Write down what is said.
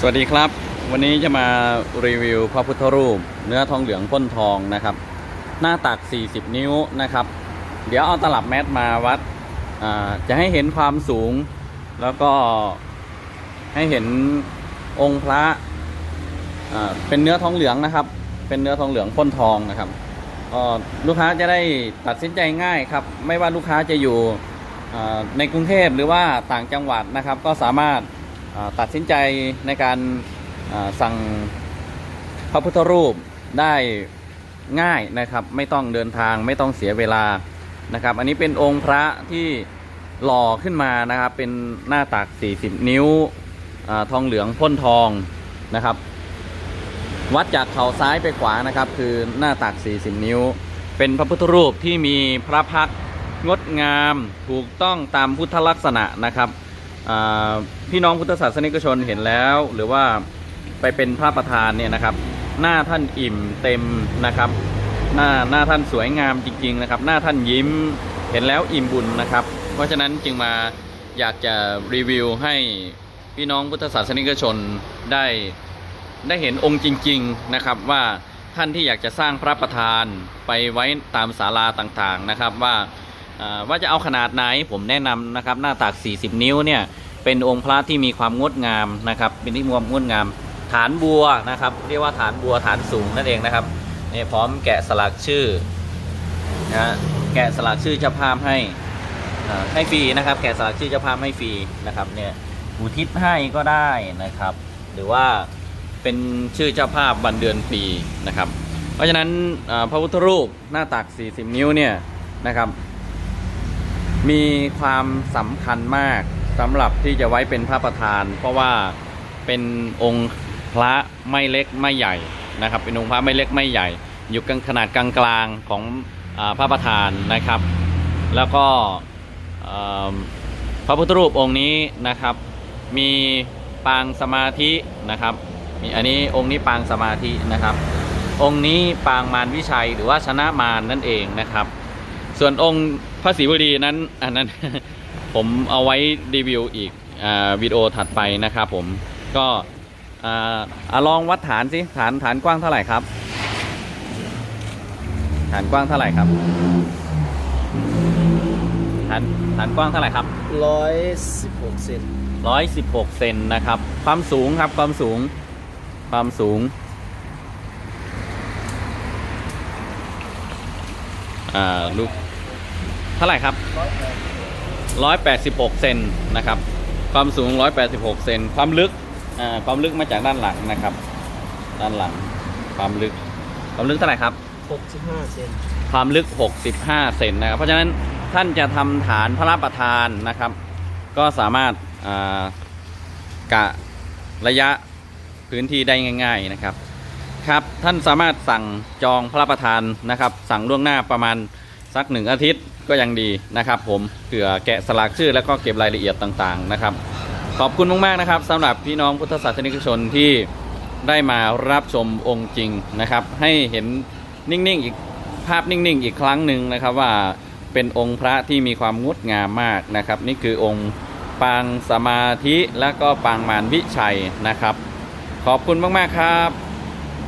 สวัสดีครับ วันนี้จะมารีวิวพระพุทธรูป เนื้อทองเหลืองพ่นทองนะครับ หน้าตัก 40 นิ้วนะครับ เดี๋ยวเอาตลับแมตมาวัดจะให้เห็นความสูง แล้วก็ให้เห็นองค์พระเป็นเนื้อทองเหลืองนะครับ เป็นเนื้อทองเหลืองพ่นทองนะครับลูกค้าจะได้ตัดสินใจง่ายครับ ไม่ว่าลูกค้าจะอยู่ในกรุงเทพหรือว่าต่างจังหวัดนะครับ ก็สามารถ ตัดสินใจในการสั่งพระพุทธรูปได้ง่ายนะครับ ไม่ต้องเดินทางไม่ต้องเสียเวลานะครับ อันนี้เป็นองค์พระที่หล่อขึ้นมานะครับ เป็นหน้าตัก 40 นิ้วอทองเหลืองพ่นทองนะครับ วัดจากเข่าซ้ายไปขวานะครับ คือหน้าตัก 40 นิ้ว เป็นพระพุทธรูปที่มีพระพักงดงามถูกต้องตามพุทธลักษณะนะครับ พี่น้องพุทธศาสนิกชนเห็นแล้ว หรือว่าไปเป็นพระประธานเนี่ยนะครับ หน้าท่านอิ่มเต็มนะครับ หน้าหน้าท่านสวยงามจริง ๆ นะครับ หน้าท่านยิ้มเห็นแล้วอิ่มบุญนะครับ เพราะฉะนั้นจึงมาอยากจะรีวิวให้พี่น้องพุทธศาสนิกชนได้ได้เห็นองค์จริง ๆนะครับว่าท่านที่อยากจะสร้างพระประธานไปไว้ตามศาลาต่างๆนะครับ ว่าอ่า ว่าจะเอาขนาดไหนผมแนะนำนะครับหน้าตัก 40 นิ้วเนี่ยเป็นองค์พระที่มีความงดงามนะครับ เป็นที่มีความงดงาม ฐานบัวนะครับ เรียกว่าฐานบัวฐานสูงนั่นเองนะครับนี่พร้อมแกะสลักชื่อนะฮะแกะสลักชื่อเจ้าภาพให้ให้ฟรีนะครับ แกะสลักชื่อเจ้าภาพให้ฟรีนะครับเนี่ยอุทิศให้ก็ได้นะครับ หรือว่าเป็นชื่อเจ้าภาพวันเดือนปีนะครับ เพราะฉะนั้นพระพุทธรูปหน้าตัก 40 นิ้วเนี่ยนะครับ มีความสำคัญมากสำหรับที่จะไว้เป็นพระประธาน เพราะว่าเป็นองค์พระไม่เล็กไม่ใหญ่นะครับ เป็นองค์พระไม่เล็กไม่ใหญ่ อยู่กันขนาดกลางๆของอพระประธานนะครับ แล้วก็พระพุทธรูปองค์นี้นะครับ มีปางสมาธินะครับมีอันนี้องค์นี้ปางสมาธินะครับ องค์นี้ปางมารวิชัยหรือว่าชนะมารนั่นเองนะครับ ส่วนองค์พระศรีวลีนั้น อันนั้น ผมเอาไว้รีวิวอีกอาวิดีโอถัดไปนะครับผมก็อ่าอะลองวัดฐานสิฐานฐานกว้างเท่าไหร่ครับ ฐานกว้างเท่าไหร่ครับ ฐานฐานกว้างเท่าไหร่ครับร้อยสิบหกเซนร้อยสิบหกเซนนะครับ ความสูงครับความสูงความสูงอ่าลูก เท่าไหร่ครับร้อยแปด186 เซนนะครับ ความสูง 186 เซน ความลึกอ่าความลึกมาจากด้านหลังนะครับ ด้านหลัง ความลึก ความลึกเท่าไหร่ครับหกสิบห้าเซน ความลึก 65 เซนนะครับ เพราะฉะนั้นท่านจะทำฐานพระประธานนะครับ ก็สามารถอ่ากะระยะพื้นที่ได้ง่าย ๆนะครับ ครับ ท่านสามารถสั่งจองพระประธานนะครับ สั่งล่วงหน้าประมาณ สักหนึ่งอาทิตย์ก็ยังดีนะครับผมเผื่อแกะสลักชื่อแล้วก็เก็บรายละเอียดต่างๆนะครับ ขอบคุณมากๆนะครับสำหรับพี่น้องพุทธศาสนิกชนที่ได้มารับชมองค์จริงนะครับ ให้เห็นนิ่งๆอีกภาพนิ่งๆ อีกครั้งหนึ่งนะครับว่าเป็นองค์พระที่มีความงดงามมากนะครับ นี่คือองค์ปางสมาธิและก็ปางมารวิชัยนะครับ ขอบคุณมากๆครับ